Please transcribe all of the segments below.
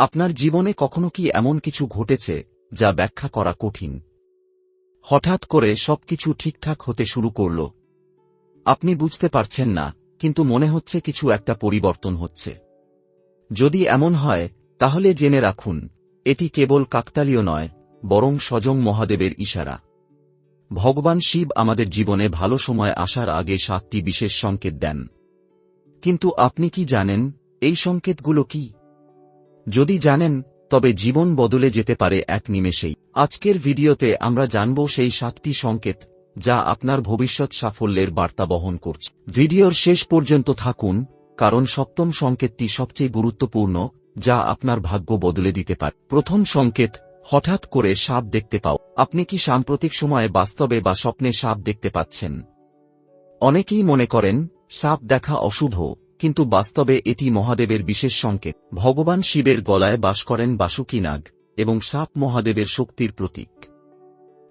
আপনার জীবনে কখনো কি এমন কিছু ঘটেছে যা ব্যাখ্যা করা কঠিন? হঠাৎ করে সবকিছু ঠিকঠাক হতে শুরু করল। আপনি বুঝতে পারছেন না, কিন্তু মনে হচ্ছে কিছু একটা পরিবর্তন হচ্ছে। যদি এমন হয়, তাহলে জেনে রাখুন, এটি কেবল কাকতালীয় নয়, বরং সজং মহাদেবের ইশারা। ভগবান শিব আমাদের জীবনে ভালো সময় আসার আগে সাতটি বিশেষ সংকেত দেন। কিন্তু আপনি কি জানেন, এই সংকেতগুলো কি? যদি জানেন, তবে জীবন বদলে যেতে পারে এক নিমেষেই। আজকের ভিডিওতে আমরা জানব সেই সাতটি সংকেত যা আপনার ভবিষ্যৎ সাফল্যের বার্তা বহন করছে। ভিডিওর শেষ পর্যন্ত থাকুন, কারণ সপ্তম সংকেতটি সবচেয়ে গুরুত্বপূর্ণ, যা আপনার ভাগ্য বদলে দিতে পারে। প্রথম সংকেত, হঠাৎ করে সাপ দেখতে পাও। আপনি কি সাম্প্রতিক সময়ে বাস্তবে বা স্বপ্নে সাপ দেখতে পাচ্ছেন? অনেকেই মনে করেন, সাপ দেখা অশুভ। কিন্তু বাস্তবে এটি মহাদেবের বিশেষ সংকেত। ভগবান শিবের গলায় বাস করেন বাসুকী নাগ এবং সাপ মহাদেবের শক্তির প্রতীক।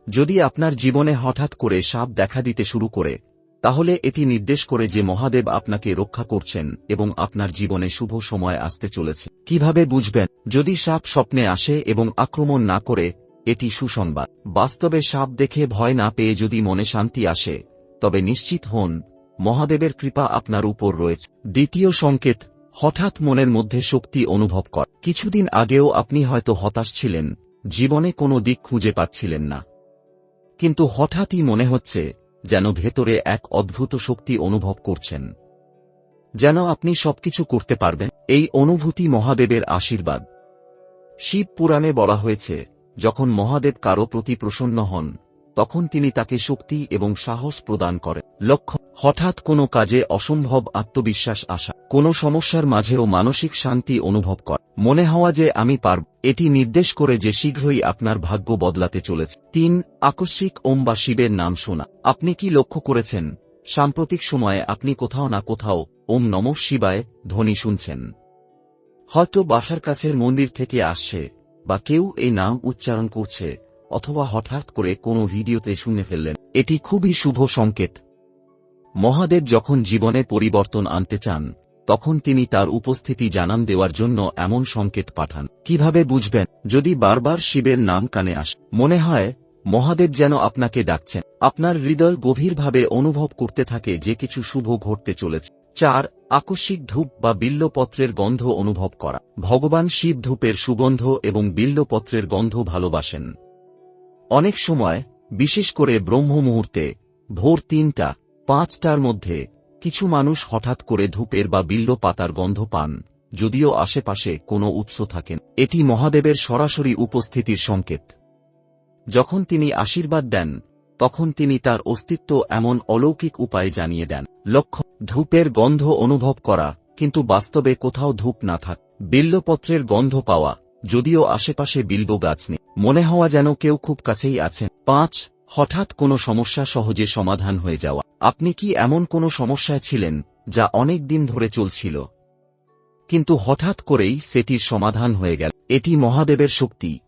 যদি আপনার জীবনে হঠাৎ করে সাপ দেখা দিতে শুরু করে, তাহলে এটি নির্দেশ করে যে মহাদেব আপনাকে রক্ষা করছেন এবং আপনার জীবনে শুভ সময় আসতে চলেছে। কীভাবে বুঝবেন? যদি সাপ স্বপ্নে আসে এবং আক্রমণ না করে, এটি সুসংবাদ। বাস্তবে সাপ দেখে ভয় না পেয়ে যদি মনে শান্তি আসে, তবে নিশ্চিত হন মহাদেবের কৃপা আপনার উপর রয়েছে। দ্বিতীয় সংকেত, হঠাৎ মনের মধ্যে শক্তি অনুভব কর। কিছুদিন আগেও আপনি হয়তো হতাশ ছিলেন, জীবনে কোনো দিক খুঁজে পাচ্ছিলেন না। কিন্তু হঠাৎই মনে হচ্ছে, যেন ভেতরে এক অদ্ভুত শক্তি অনুভব করছেন। যেন আপনি সবকিছু করতে পারবেন, এই অনুভূতি মহাদেবের আশীর্বাদ। শিব পুরাণে বলা হয়েছে, যখন মহাদেব কারও প্রতি প্রসন্ন হন, তখন তিনি তাকে শক্তি এবং সাহস প্রদান করেন। লক্ষ্য হঠাৎ কোনো কাজে অসম্ভব আত্মবিশ্বাস আসা। কোনো সমস্যার মাঝেও মানসিক শান্তি অনুভব কর। মনে হওয়া যে আমি পারব। এটি নির্দেশ করে যে শীঘ্রই আপনার ভাগ্য বদলাতে চলেছে। তিন, আকস্মিক ওম বা শিবের নাম শোনা। আপনি কি লক্ষ্য করেছেন? সাম্প্রতিক সময়ে আপনি কোথাও না কোথাও ওম নম শিবায় ধ্বনি শুনছেন। হয়তো বাসার কাছের মন্দির থেকে আসছে, বা কেউ এই নাম উচ্চারণ করছে, অথবা হঠাৎ করে কোনো ভিডিওতে শুনে ফেললেন। এটি খুবই শুভ সংকেত। মহাদেব যখন জীবনে পরিবর্তন আনতে চান, তখন তিনি তার উপস্থিতি জানান দেওয়ার জন্য এমন সংকেত পাঠান। কীভাবে বুঝবেন? যদি বারবার শিবের নাম কানে আস, মনে হয় মহাদেব যেন আপনাকে ডাকছেন। আপনার হৃদয় গভীরভাবে অনুভব করতে থাকে যে কিছু শুভ ঘটতে চলেছে। চার, আকস্মিক ধূপ বা বিল্লপত্রের গন্ধ অনুভব করা। ভগবান শিব ধূপের সুগন্ধ এবং বিল্লপত্রের গন্ধ ভালোবাসেন। অনেক সময়, বিশেষ করে ব্রহ্ম মুহূর্তে ভোর তিনটা পাঁচটার মধ্যে কিছু মানুষ হঠাৎ করে ধূপের বা বিল্ল পাতার গন্ধ পান, যদিও আশেপাশে কোনো উৎস থাকেন এটি মহাদেবের সরাসরি উপস্থিতির সংকেত। যখন তিনি আশীর্বাদ দেন, তখন তিনি তার অস্তিত্ব এমন অলৌকিক উপায় জানিয়ে দেন। লক্ষ্য, ধূপের গন্ধ অনুভব করা, কিন্তু বাস্তবে কোথাও ধূপ না থাক। বিল্লপত্রের গন্ধ পাওয়া, যদিও আশেপাশে বিল্ব গাছ নেই। মনে হওয়া যেন কেউ খুব কাছেই আছেন। পাঁচ হঠাৎ কোনো সমস্যা সহজে সমাধান হয়ে যাওয়া। আপনি কি এমন কোনো সমস্যায় ছিলেন, যা অনেক দিন ধরে চলছিল? কিন্তু হঠাৎ করেই সেটির সমাধান হয়ে গেল। এটি মহাদেবের শক্তি।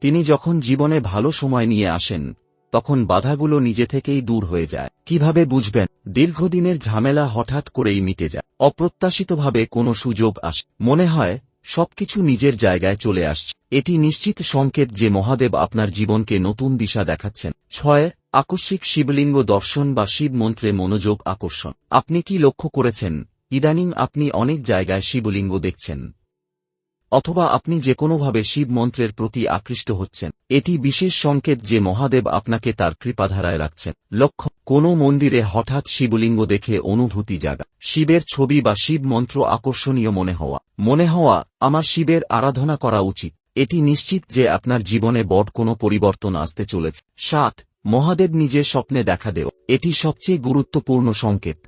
তিনি যখন জীবনে ভালো সময় নিয়ে আসেন, তখন বাধাগুলো নিজে থেকেই দূর হয়ে যায়। কীভাবে বুঝবেন? দীর্ঘদিনের ঝামেলা হঠাৎ করেই মিটে যায়। অপ্রত্যাশিতভাবে কোনো সুযোগ আসে মনে হয়, সবকিছু নিজের জায়গায় চলে আসছে। এটি নিশ্চিত সংকেত যে মহাদেব আপনার জীবনকে নতুন দিশা দেখাচ্ছেন। ছয়, আকস্মিক শিবলিঙ্গ দর্শন বা শিব মন্ত্রে মনোযোগ আকর্ষণ। আপনি কি লক্ষ্য করেছেন? ইদানিং আপনি অনেক জায়গায় শিবলিঙ্গ দেখছেন। অথবা আপনি যে কোনোভাবে শিব মন্ত্রের প্রতি আকৃষ্ট হচ্ছেন। এটি বিশেষ সংকেত যে মহাদেব আপনাকে তার কৃপাধারায় রাখছেন। লক্ষ্য, কোনো মন্দিরে হঠাৎ শিবলিঙ্গ দেখে অনুভূতি জাগা। শিবের ছবি বা শিব মন্ত্র আকর্ষণীয় মনে হওয়া। মনে হওয়া, আমার শিবের আরাধনা করা উচিত। এটি নিশ্চিত যে আপনার জীবনে বড় কোনো পরিবর্তন আসতে চলেছে। সাত, মহাদেব নিজে স্বপ্নে দেখা দেও। এটি সবচেয়ে গুরুত্বপূর্ণ সংকেত।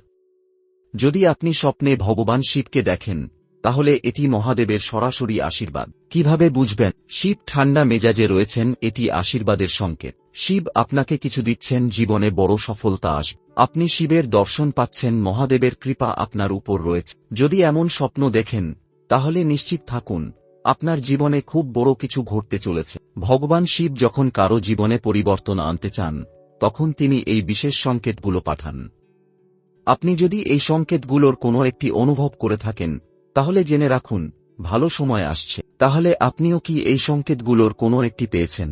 যদি আপনি স্বপ্নে ভগবান শিবকে দেখেন, তাহলে এটি মহাদেবের সরাসরি আশীর্বাদ। কীভাবে বুঝবেন? শিব ঠান্ডা মেজাজে রয়েছেন, এটি আশীর্বাদের সংকেত। শিব আপনাকে কিছু দিচ্ছেন, জীবনে বড় সফলতা আসবে। আপনি শিবের দর্শন পাচ্ছেন, মহাদেবের কৃপা আপনার উপর রয়েছে। যদি এমন স্বপ্ন দেখেন, তাহলে নিশ্চিত থাকুন। আপনার জীবনে খুব বড় কিছু ঘটতে চলেছে। ভগবান শিব যখন কারও জীবনে পরিবর্তন আনতে চান, তখন তিনি এই বিশেষ সংকেতগুলো পাঠান। আপনি যদি এই সংকেতগুলোর কোনো একটি অনুভব করে থাকেন, তাহলে জেনে রাখুন, ভালো সময় আসছে। তাহলে আপনিও কি এই সংকেতগুলোর কোনো একটি পেয়েছেন?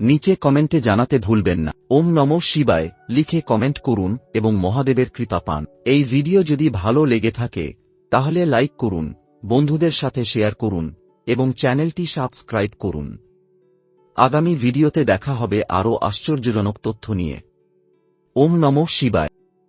নিচে কমেন্টে জানাতে ভুলবেন না। ওম নম শিবায়, লিখে কমেন্ট করুন এবং মহাদেবের কৃপা পান। এই ভিডিও যদি ভালো লেগে থাকে, তাহলে লাইক করুন। বন্ধুদের সাথে শেয়ার করুন এবং চ্যানেলটি সাবস্ক্রাইব করুন। আগামী ভিডিওতে দেখা হবে আরও আশ্চর্যজনক তথ্য নিয়ে। ওম নম শিবায়।